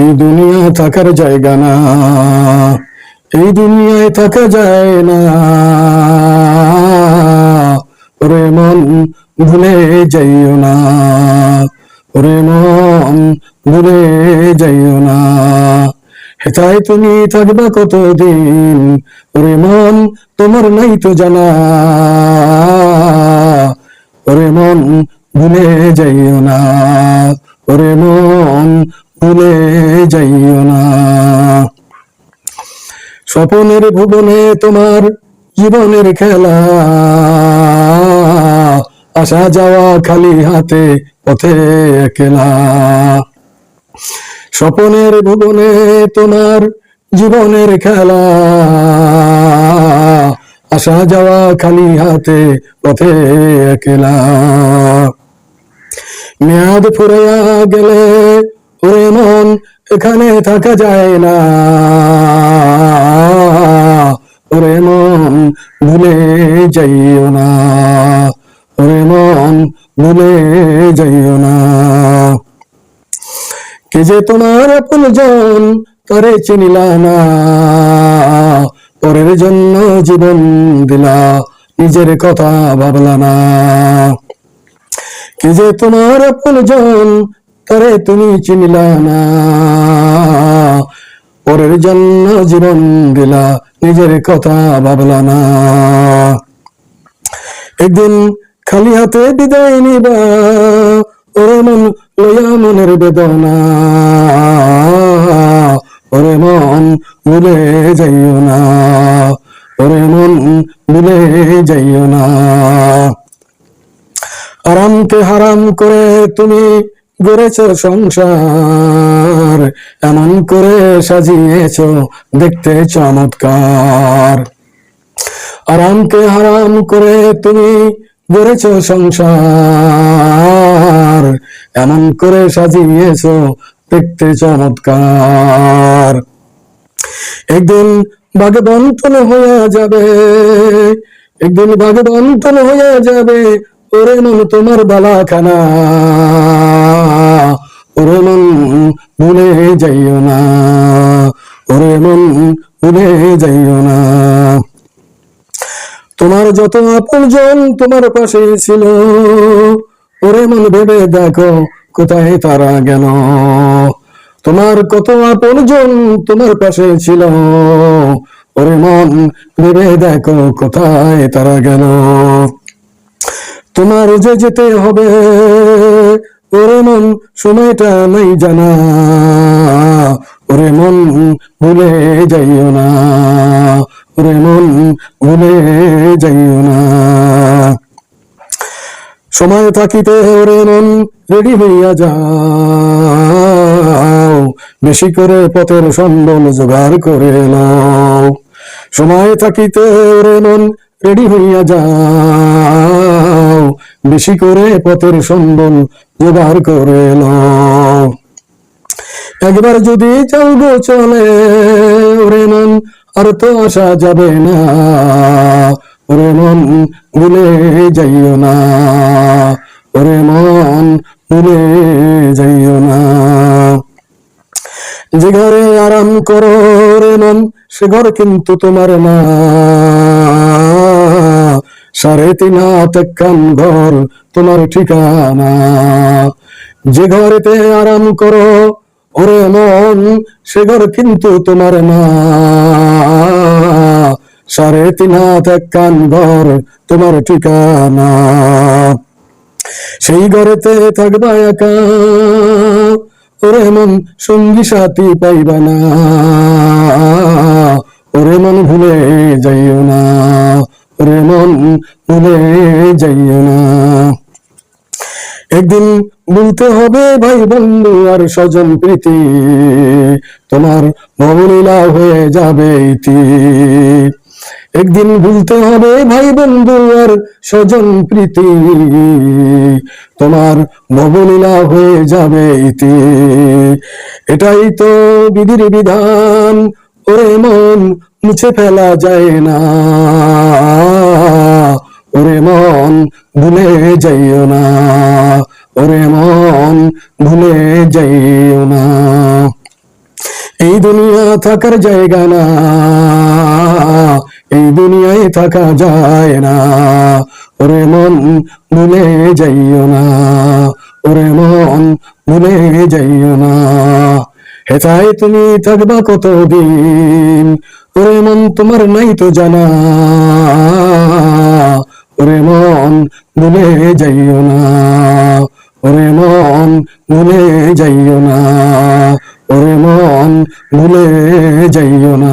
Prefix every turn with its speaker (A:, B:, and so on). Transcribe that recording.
A: এই দুনিয়া থাকার জায়গা না, এই দুনিয়ায় থাকা যায় না। ওরে মন ভুলে যাইও না, ওরে মন ভুলে যাইও না। হেথায় তুমি থাকবা কতদিন, ওরে মন তোমার নাই তো জানা। ওরে মন ভুলে যাইও না, ওরে মন ভুলে যাইও না। স্বপনের ভুবনে তোমার জীবনের খেলা। আসা যাওয়া খালি হাতে পথে একলা স্বপনের ভুবনে তোমার জীবনের খেলা। আসা যাওয়া খালি হাতে পথে একলা মেয়াদ ফুরাইয়া গেলে ওরে মন, এখানে থাকা যায় না। ওরে মন, ভুলে যাইও না। ওরে মন, ভুলে যাইও না। কে যে তোমার আপন জন, তারে চিনিলা না। পরের জন্য জীবন দিলা, নিজের কথা ভাবলা না। কে যে তোমার আপন জন তারে তুমি চিনিলা না। পরের জন্য জীবন দিলা, নিজের কথা ভাবলা না। একদিন খালি হাতে বিদায় নিবা, ওরে মন লইয়া মনের বেদনা। ওরে মন ভুলে যাইও না, ওরে মন ভুলে যাইও না। আরামকে হারাম করে তুমি গড়েছ সংসার, এমন করে সাজিয়েছ, দেখতে চমৎকার। আরামকে হারাম করে তুমি গড়েছ সংসার, এমন করে সাজিয়েছ, দেখতে চমৎকার। একদিন বাঘ বন্তন হয়ে যাবে, একদিন বাঘ বন্তন হয়ে যাবে, ওরে মন তোমার বালাখানা। যাইও ওরে মন ভুলে যাইও তোমার যত আপনজন তোমার পাশে ছিল। ওরে মন ভেবে দেখো কোথায় তারা গেল। তোমার কত আপনজন তোমার পাশে ছিল। ওরে মন ভেবে দেখো কোথায় তারা গেল। তোমার যে যেতে হবে, ওরে মন সময়টা নাই জানা। মন ভুলে যাইও না, ওরে মন ভুলে যাইও না। সময় থাকিতে ওরে মন রেডি হইয়া যাও, বেশি করে পথের সম্বল জোগাড় করে নাও। সময় থাকিতে ওরে মন রেডি হইয়া যাও, বেশি করে পথের সম্বল জোগাড় করে নাও। একবার যদি যাও গো চলে, ওরে মন আর তো আসা যাবে না। ওরে মন ভুলে যাইও না। ওরে মন ভুলে যাইও না। যে ঘরে আরাম করো রে মন সে ঘর কিন্তু তোমার না। সাড়ে তিন হাত কান ঘর তোমার ঠিকানা। যে ঘরেতে আরাম করো ওরে মন সে ঘর কিন্তু তোমার না সাড়ে তিন হাত কান ঘর তোমার ঠিকানা। সেই ঘরেতে থাকবা একা, ওরে মন, সঙ্গী সাথী পাইবা না। ওরে মন, ভুলে যাইও না। ওরে মন, ভুলে যাইও না। একদিন বলতে হবে, ভাই বন্ধু আর স্বজন প্রীতি, তোমার ভবলীলা হয়ে যাবে ইতি। একদিন ভুলতে হবে, ভাই বন্ধু আর স্বজন প্রীতি, তোমার ভবলীলা হয়ে যাবে ইতি। এটাই তো বিধির বিধান, ওরে মন মুছে ফেলা যায় না। ভুলে যাইও না। ওরে মন ভুলে যাইও না। এই দুনিয়া থাকার জায়গা না। এই দুনিয়ায় থাকা যায় না। ওরে মন ভুলে যাইও না। ওরে মন ভুলে যাইও না। হেথায় তুমি থাকবা কতদিন? ওরে মন তোমার নাই তো জানা। ওরে মন ভুলে যাইও না, ওরে মন ভুলে যাইও না, ওরে মন ভুলে যাইও না।